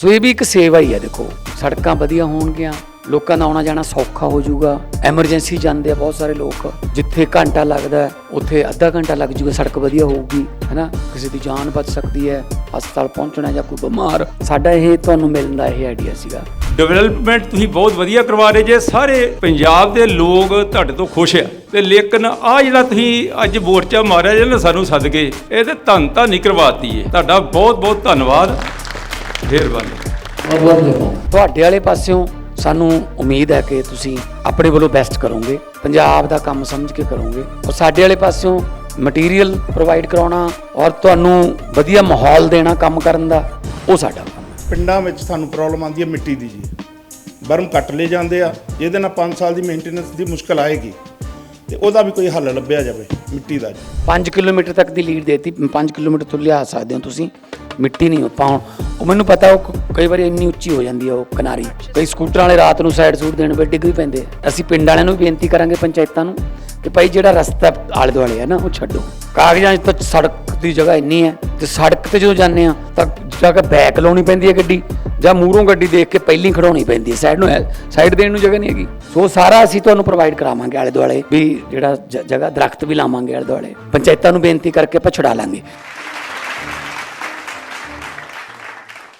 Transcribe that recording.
ਸੋ ਇਹ ਵੀ ਇੱਕ ਸੇਵਾ ਹੀ ਹੈ ਦੇਖੋ। ਸੜਕਾਂ ਵਧੀਆ ਹੋਣਗੀਆਂ, ਲੋਕਾਂ ਦਾ ਆਉਣਾ ਜਾਣਾ ਸੌਖਾ ਹੋ ਜਾਊਗਾ। ਐਮਰਜੈਂਸੀ ਜਾਂਦੇ ਆ ਬਹੁਤ ਸਾਰੇ ਲੋਕ। ਜਿੱਥੇ ਘੰਟਾ ਲੱਗਦਾ ਉੱਥੇ ਅੱਧਾ ਘੰਟਾ ਲੱਗ ਜਾਊਗਾ, ਸੜਕ ਵਧੀਆ ਹੋਊਗੀ, ਹੈਨਾ? ਕਿਸੇ ਦੀ ਜਾਨ ਬਚ ਸਕਦੀ ਹੈ, ਹਸਪਤਾਲ ਪਹੁੰਚਣਾ ਜਾਂ ਕੋਈ ਬਿਮਾਰ। ਸਾਡਾ ਇਹ ਤੁਹਾਨੂੰ ਮਿਲਣ ਦਾ ਇਹ ਆਈਡੀਆ ਸੀਗਾ। ਡਿਵੈਲਪਮੈਂਟ ਤੁਸੀਂ ਬਹੁਤ ਵਧੀਆ ਕਰਵਾ ਰਹੇ ਜੇ। ਸਾਰੇ ਪੰਜਾਬ ਦੇ ਲੋਕ ਤੁਹਾਡੇ ਤੋਂ ਖੁਸ਼ ਆ। ਤੇ ਲੇਕਿਨ ਆ ਜਿਹੜਾ ਤੁਸੀਂ ਅੱਜ ਮੋਰਚਾ ਮਾਰਿਆ ਜੇ ਨਾ ਸਾਨੂੰ ਸੱਦ ਕੇ ਇਹ ਤੇ ਧੰਨ ਤਾਂ ਨਹੀਂ ਕਰਵਾਤੀ ਏ। ਤੁਹਾਡਾ ਬਹੁਤ ਬਹੁਤ ਧੰਨਵਾਦ। ਮਿਹਰਬਾਨੀ। ਤੁਹਾਡੇ ਵਾਲੇ ਪਾਸਿਓਂ ਸਾਨੂੰ ਉਮੀਦ ਹੈ ਕਿ ਤੁਸੀਂ ਆਪਣੇ ਵੱਲੋਂ ਬੈਸਟ ਕਰੋਗੇ ਪੰਜਾਬ ਦਾ ਕੰਮ ਸਮਝ ਕੇ ਕਰੋਗੇ। ਔਰ ਸਾਡੇ ਵਾਲੇ ਪਾਸਿਓਂ ਮਟੀਰੀਅਲ ਪ੍ਰੋਵਾਈਡ ਕਰਾਉਣਾ ਔਰ ਤੁਹਾਨੂੰ ਵਧੀਆ ਮਾਹੌਲ ਦੇਣਾ ਕੰਮ ਕਰਨ ਦਾ ਉਹ ਸਾਡਾ ਪਿੰਡਾਂ ਵਿੱਚ ਸਾਨੂੰ ਪ੍ਰੋਬਲਮ ਆਉਂਦੀ ਹੈ ਮਿੱਟੀ ਦੀ ਜੀ। ਬਰਮ ਕੱਟ ਲਏ ਜਾਂਦੇ ਆ ਜਿਹਦੇ ਨਾਲ 5 ਸਾਲ ਦੀ ਮੇਨਟੇਨੈਂਸ ਦੀ ਮੁਸ਼ਕਲ ਆਏਗੀ। ਤੇ ਉਹਦਾ ਵੀ ਕੋਈ ਹੱਲ ਲੱਭਿਆ ਜਾਵੇ ਮਿੱਟੀ ਦਾ 5 ਕਿਲੋਮੀਟਰ ਤੱਕ ਦੀ ਲੀਡ ਦੇਤੀ 5 ਕਿਲੋਮੀਟਰ ਤੋਂ ਲਿਆ ਸਕਦੇ ਹੋ ਤੁਸੀਂ। ਮਿੱਟੀ ਨਹੀਂ ਪਾਉਣ ਉਹ ਮੈਨੂੰ ਪਤਾ, ਉਹ ਕਈ ਵਾਰੀ ਇੰਨੀ ਉੱਚੀ ਹੋ ਜਾਂਦੀ ਹੈ ਉਹ ਕਿਨਾਰੀ। ਕਈ ਸਕੂਟਰਾਂ ਵਾਲੇ ਰਾਤ ਨੂੰ ਸਾਈਡ ਸੂਟ ਦੇਣ ਵੇ ਡਿੱਗ ਵੀ ਪੈਂਦੇ ਅਸੀਂ ਪਿੰਡ ਵਾਲਿਆਂ ਨੂੰ ਵੀ ਬੇਨਤੀ ਕਰਾਂਗੇ ਪੰਚਾਇਤਾਂ ਨੂੰ ਕਿ ਭਾਈ ਜਿਹੜਾ ਰਸਤਾ ਆਲੇ ਦੁਆਲੇ ਹੈ ਨਾ, ਉਹ ਛੱਡੋ। ਕਾਗਜ਼ਾਂ 'ਚ ਤਾਂ ਸੜਕ ਦੀ ਜਗ੍ਹਾ ਇੰਨੀ ਹੈ ਤੇ ਸੜਕ ਤੇ ਜਦੋਂ ਜਾਂਦੇ ਆ ਤਾਂ ਜਾ ਬੈਕ ਲਾਉਣੀ ਪੈਂਦੀ ਹੈ ਗੱਡੀ। ਜਾਂ ਮੂਹਰੋਂ ਗੱਡੀ ਦੇਖ ਕੇ ਪਹਿਲੀ ਖੜਾਉਣੀ ਪੈਂਦੀ ਹੈ ਸਾਈਡ ਨੂੰ ਸਾਈਡ ਦੇਣ ਨੂੰ ਜਗ੍ਹਾ ਨਹੀਂ ਹੈਗੀ। ਸੋ ਸਾਰਾ ਅਸੀਂ ਤੁਹਾਨੂੰ ਪ੍ਰੋਵਾਈਡ ਕਰਾਵਾਂਗੇ ਆਲੇ ਦੁਆਲੇ ਵੀ ਜਿਹੜਾ ਜਗ੍ਹਾ, ਦਰਖਤ ਵੀ ਲਾਵਾਂਗੇ ਆਲੇ ਦੁਆਲੇ। ਪੰਚਾਇਤਾਂ ਨੂੰ ਬੇਨਤੀ ਕਰਕੇ ਆਪਾਂ ਛੁਡਾ ਲਾਂਗੇ।